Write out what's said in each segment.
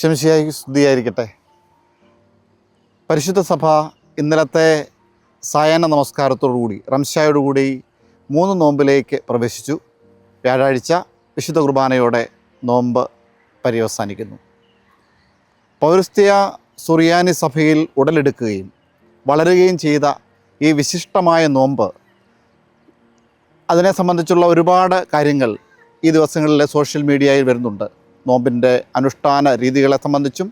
ശംശിയായി സ്തുതിയായിരിക്കട്ടെ. പരിശുദ്ധ സഭ ഇന്നലത്തെ സായാഹ്ന നമസ്കാരത്തോടുകൂടി റംശായോടുകൂടി മൂന്ന് നോമ്പിലേക്ക് പ്രവേശിച്ചു. വ്യാഴാഴ്ച വിശുദ്ധ കുർബാനയോടെ നോമ്പ് പര്യവസാനിക്കുന്നു. പൗരസ്ത്യ സുറിയാനി സഭയിൽ ഉടലെടുക്കുകയും വളരുകയും ചെയ്ത ഈ വിശിഷ്ടമായ നോമ്പ് അതിനെ സംബന്ധിച്ചുള്ള ഒരുപാട് കാര്യങ്ങൾ ഈ ദിവസങ്ങളിൽ സോഷ്യൽ മീഡിയയിൽ വരുന്നുണ്ട്. നോമ്പിന്റെ അനുഷ്ഠാന രീതികളെ സംബന്ധിച്ചും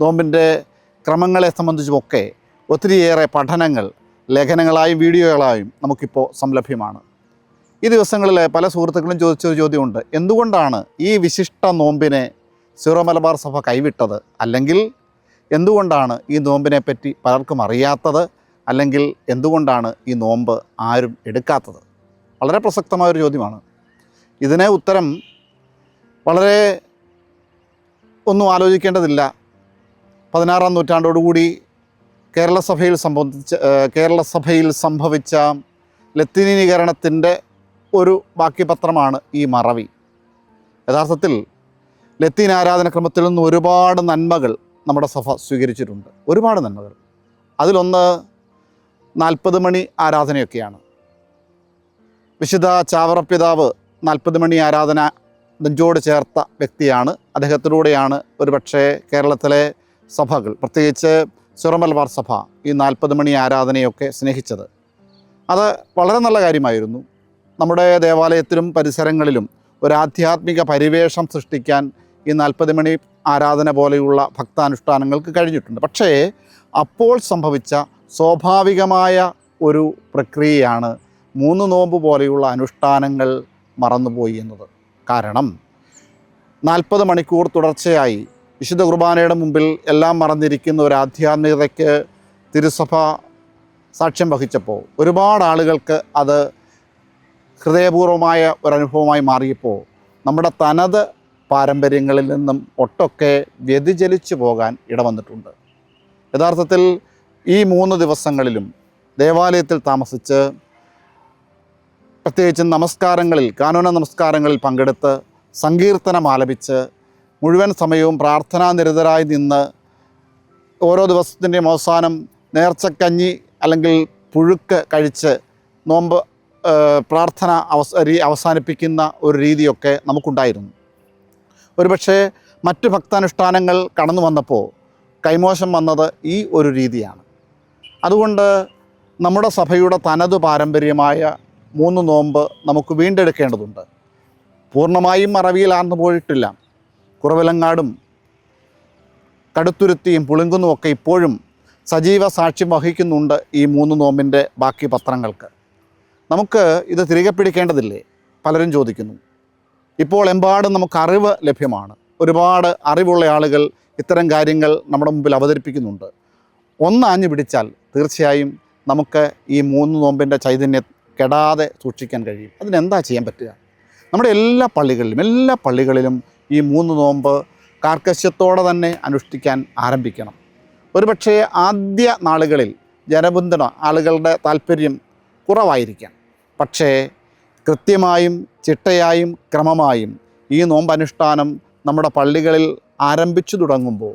നോമ്പിന്റെ ക്രമങ്ങളെ സംബന്ധിച്ചുമൊക്കെ ഒത്തിരിയേറെ പഠനങ്ങൾ ലേഖനങ്ങളായും വീഡിയോകളായും നമുക്കിപ്പോൾ സംലഭ്യമാണ്. ഈ ദിവസങ്ങളിൽ പല സുഹൃത്തുക്കളും ചോദിച്ചൊരു ചോദ്യമുണ്ട്. എന്തുകൊണ്ടാണ് ഈ വിശിഷ്ട നോമ്പിനെ സീറോ മലബാർ സഭ കൈവിട്ടത്? അല്ലെങ്കിൽ എന്തുകൊണ്ടാണ് ഈ നോമ്പിനെ പറ്റി പലർക്കും അറിയാത്തത്? അല്ലെങ്കിൽ എന്തുകൊണ്ടാണ് ഈ നോമ്പ് ആരും എടുക്കാത്തത്? വളരെ പ്രസക്തമായൊരു ചോദ്യമാണ്. ഇതിനെ ഉത്തരം വളരെ ഒന്നും ആലോചിക്കേണ്ടതില്ല. പതിനാറാം നൂറ്റാണ്ടോടുകൂടി കേരള സഭയിൽ സംബന്ധിച്ച കേരള സഭയിൽ സംഭവിച്ച ലത്തീനീകരണത്തിന്റെ ഒരു ബാക്കിപത്രമാണ് ഈ മറവി. യഥാർത്ഥത്തിൽ ലത്തീൻ ആരാധനക്രമത്തിൽ നിന്ന് ഒരുപാട് നന്മകൾ നമ്മുടെ സഭ സ്വീകരിച്ചിട്ടുണ്ട്. ഒരുപാട് നന്മകൾ. അതിലൊന്ന് നാൽപ്പത് മണി ആരാധനയൊക്കെയാണ്. വിശുദ്ധ ചാവറപ്പിതാവ് നാൽപ്പത് മണി ആരാധന നെഞ്ചോട് ചേർത്ത വ്യക്തിയാണ്. അദ്ദേഹത്തിലൂടെയാണ് ഒരുപക്ഷെ കേരളത്തിലെ സഭകൾ പ്രത്യേകിച്ച് സിറമൽവാർ സഭ ഈ നാൽപ്പത് മണി ആരാധനയൊക്കെ സ്നേഹിച്ചത്. അത് വളരെ നല്ല കാര്യമായിരുന്നു. നമ്മുടെ ദേവാലയത്തിലും പരിസരങ്ങളിലും ഒരു ആധ്യാത്മിക പരിവേഷം സൃഷ്ടിക്കാൻ ഈ നാൽപ്പത് മണി ആരാധന പോലെയുള്ള ഭക്താനുഷ്ഠാനങ്ങൾക്ക് കഴിഞ്ഞിട്ടുണ്ട്. പക്ഷേ അപ്പോൾ സംഭവിച്ച സ്വാഭാവികമായ ഒരു പ്രക്രിയയാണ് മൂന്ന് നോമ്പ് പോലെയുള്ള അനുഷ്ഠാനങ്ങൾ മറന്നുപോയി എന്നത്. കാരണം നാൽപ്പത് മണിക്കൂർ തുടർച്ചയായി വിശുദ്ധ കുർബാനയുടെ മുമ്പിൽ എല്ലാം മറന്നിരിക്കുന്ന ഒരു ആധ്യാത്മികതയ്ക്ക് തിരുസഭ സാക്ഷ്യം വഹിച്ചപ്പോൾ ഒരുപാട് ആളുകൾക്ക് അത് ഹൃദയപൂർവമായ ഒരനുഭവമായി മാറിയപ്പോൾ നമ്മുടെ തനത് പാരമ്പര്യങ്ങളിൽ നിന്നും ഒട്ടൊക്കെ വ്യതിചലിച്ചു പോകാൻ ഇടവന്നിട്ടുണ്ട്. യഥാർത്ഥത്തിൽ ഈ മൂന്ന് ദിവസങ്ങളിലും ദേവാലയത്തിൽ താമസിച്ച് പ്രത്യേകിച്ചും നമസ്കാരങ്ങളിൽ കാനോന നമസ്കാരങ്ങളിൽ പങ്കെടുത്ത് സങ്കീർത്തനം ആലപിച്ച് മുഴുവൻ സമയവും പ്രാർത്ഥനാ പ്രാർത്ഥനാനിരതരായി നിന്ന് ഓരോ ദിവസത്തിന്റെയും അവസാനം നേർച്ചക്കഞ്ഞി അല്ലെങ്കിൽ പുഴുക്ക് കഴിച്ച് നോമ്പ് പ്രാർത്ഥന അവസ അവസാനിപ്പിക്കുന്ന ഒരു രീതിയൊക്കെ നമുക്കുണ്ടായിരുന്നു. ഒരുപക്ഷെ മറ്റ് ഭക്താനുഷ്ഠാനങ്ങൾ കടന്നു വന്നപ്പോൾ കൈമോശം വന്നത് ഈ ഒരു രീതിയാണ്. അതുകൊണ്ട് നമ്മുടെ സഭയുടെ തനതു പാരമ്പര്യമായ മൂന്ന് നോമ്പ് നമുക്ക് വീണ്ടെടുക്കേണ്ടതുണ്ട്. പൂർണമായും മറവിയിലാർന്നു പോയിട്ടില്ല. കുറവിലങ്ങാടും കടുത്തുരുത്തിയും പുളിങ്കുന്നും ഒക്കെ ഇപ്പോഴും സജീവ സാക്ഷ്യം വഹിക്കുന്നുണ്ട് ഈ മൂന്ന് നോമ്പിന്റെ ബാക്കി പത്രങ്ങൾക്ക്. നമുക്ക് ഇത് തിരികെ പിടിക്കേണ്ടതില്ലേ? പലരും ചോദിക്കുന്നു. ഇപ്പോൾ എമ്പാടും നമുക്ക് അറിവ് ലഭ്യമാണ്. ഒരുപാട് അറിവുള്ള ആളുകൾ ഇത്തരം കാര്യങ്ങൾ നമ്മുടെ മുമ്പിൽ അവതരിപ്പിക്കുന്നുണ്ട്. ഒന്നാഞ്ഞു പിടിച്ചാൽ തീർച്ചയായും നമുക്ക് ഈ മൂന്ന് നോമ്പിന്റെ ചൈതന്യം കെടാതെ സൂക്ഷിക്കാൻ കഴിയും. അതിനെന്താ ചെയ്യാൻ പറ്റുക? നമ്മുടെ എല്ലാ പള്ളികളിലും എല്ലാ പള്ളികളിലും ഈ മൂന്ന് നോമ്പ് കാർക്കശ്യത്തോടെ തന്നെ അനുഷ്ഠിക്കാൻ ആരംഭിക്കണം. ഒരുപക്ഷേ ആദ്യ നാളുകളിൽ ജനപിന്തുണ ആളുകളുടെ താല്പര്യം കുറവായിരിക്കാം. പക്ഷേ കൃത്യമായും ചിട്ടയായും ക്രമമായും ഈ നോമ്പ് അനുഷ്ഠാനം നമ്മുടെ പള്ളികളിൽ ആരംഭിച്ചു തുടങ്ങുമ്പോൾ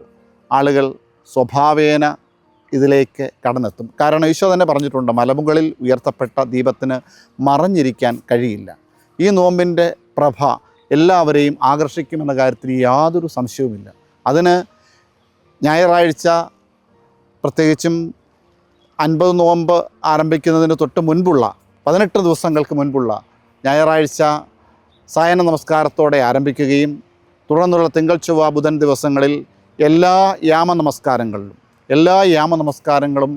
ആളുകൾ സ്വഭാവേന ഇതിലേക്ക് കടന്നെത്തും. കാരണം ഈശോ തന്നെ പറഞ്ഞിട്ടുണ്ട് മലമുകളിൽ ഉയർത്തപ്പെട്ട ദീപത്തിന് മറഞ്ഞിരിക്കാൻ കഴിയില്ല. ഈ നോമ്പിന്റെ പ്രഭ എല്ലാവരെയും ആകർഷിക്കുമെന്ന കാര്യത്തിൽ യാതൊരു സംശയവുമില്ല. അതിന് ഞായറാഴ്ച പ്രത്യേകിച്ചും അൻപത് നോമ്പ് ആരംഭിക്കുന്നതിന് തൊട്ട് മുൻപുള്ള പതിനെട്ട് ദിവസങ്ങൾക്ക് മുൻപുള്ള ഞായറാഴ്ച സായന നമസ്കാരത്തോടെ ആരംഭിക്കുകയും തുടർന്നുള്ള തിങ്കൾ ചൊവ്വ ബുധൻ ദിവസങ്ങളിൽ എല്ലാ യാമ നമസ്കാരങ്ങളിലും എല്ലാ യാമ നമസ്കാരങ്ങളും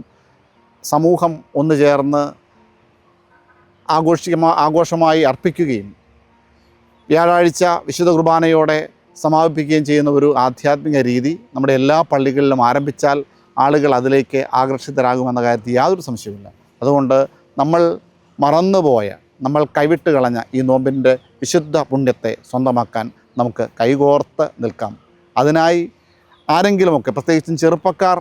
സമൂഹം ഒന്നു ചേർന്ന് ആഘോഷിക്കമാ ആഘോഷമായി അർപ്പിക്കുകയും വ്യാഴാഴ്ച വിശുദ്ധ കുർബാനയോടെ സമാപിപ്പിക്കുകയും ചെയ്യുന്ന ഒരു ആധ്യാത്മിക രീതി നമ്മുടെ എല്ലാ പള്ളികളിലും ആരംഭിച്ചാൽ ആളുകൾ അതിലേക്ക് ആകർഷിതരാകുമെന്ന കാര്യത്തിൽ യാതൊരു സംശയവുമില്ല. അതുകൊണ്ട് നമ്മൾ മറന്നുപോയ നമ്മൾ കൈവിട്ട് കളഞ്ഞ ഈ നോമ്പിന്റെ വിശുദ്ധ പുണ്യത്തെ സ്വന്തമാക്കാൻ നമുക്ക് കൈകോർത്ത് നിൽക്കാം. അതിനായി ആരെങ്കിലുമൊക്കെ പ്രത്യേകിച്ചും ചെറുപ്പക്കാർ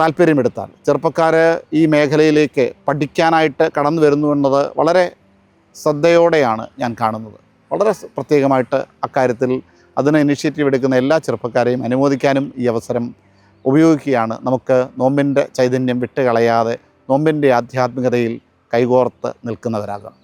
താല്പര്യമെടുത്താൽ. ചെറുപ്പക്കാർ ഈ മേഖലയിലേക്ക് പഠിക്കാനായിട്ട് കടന്നു വരുന്നു എന്നത് വളരെ ശ്രദ്ധയോടെയാണ് ഞാൻ കാണുന്നത്. വളരെ പ്രത്യേകമായിട്ട് അക്കാര്യത്തിൽ അതിന് ഇനിഷ്യേറ്റീവ് എടുക്കുന്ന എല്ലാ ചെറുപ്പക്കാരെയും അനുമോദിക്കാനും ഈ അവസരം ഉപയോഗിക്കുകയാണ്. നമുക്ക് നോമ്പിന്റെ ചൈതന്യം വിട്ടുകളയാതെ നോമ്പിന്റെ ആധ്യാത്മികതയിൽ കൈകോർത്ത് നിൽക്കുന്നവരാകാം.